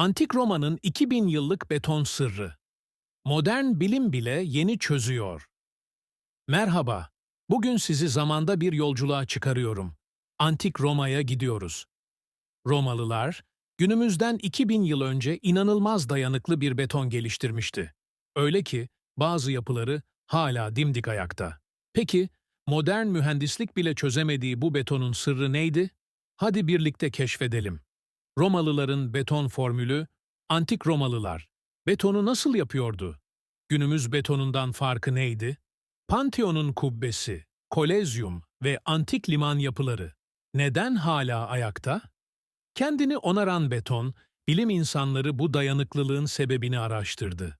Antik Roma'nın 2000 yıllık beton sırrı. Modern bilim bile yeni çözüyor. Merhaba, bugün sizi zamanda bir yolculuğa çıkarıyorum. Antik Roma'ya gidiyoruz. Romalılar, günümüzden 2000 yıl önce inanılmaz dayanıklı bir beton geliştirmişti. Öyle ki bazı yapıları hala dimdik ayakta. Peki, modern mühendislik bile çözemediği bu betonun sırrı neydi? Hadi birlikte keşfedelim. Romalıların beton formülü, antik Romalılar betonu nasıl yapıyordu? Günümüz betonundan farkı neydi? Pantheon'un kubbesi, Kolezyum ve antik liman yapıları neden hala ayakta? Kendini onaran beton, bilim insanları bu dayanıklılığın sebebini araştırdı.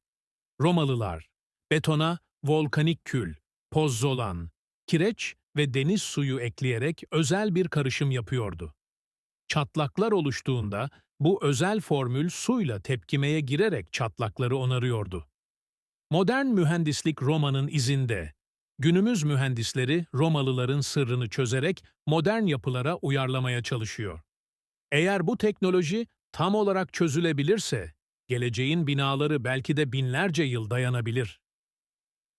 Romalılar, betona volkanik kül, pozzolan, kireç ve deniz suyu ekleyerek özel bir karışım yapıyordu. Çatlaklar oluştuğunda bu özel formül suyla tepkimeye girerek çatlakları onarıyordu. Modern mühendislik Roma'nın izinde. Günümüz mühendisleri Romalıların sırrını çözerek modern yapılara uyarlamaya çalışıyor. Eğer bu teknoloji tam olarak çözülebilirse, geleceğin binaları belki de binlerce yıl dayanabilir.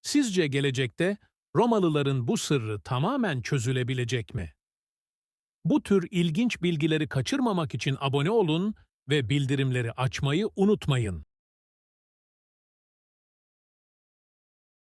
Sizce gelecekte Romalıların bu sırrı tamamen çözülebilecek mi? Bu tür ilginç bilgileri kaçırmamak için abone olun ve bildirimleri açmayı unutmayın.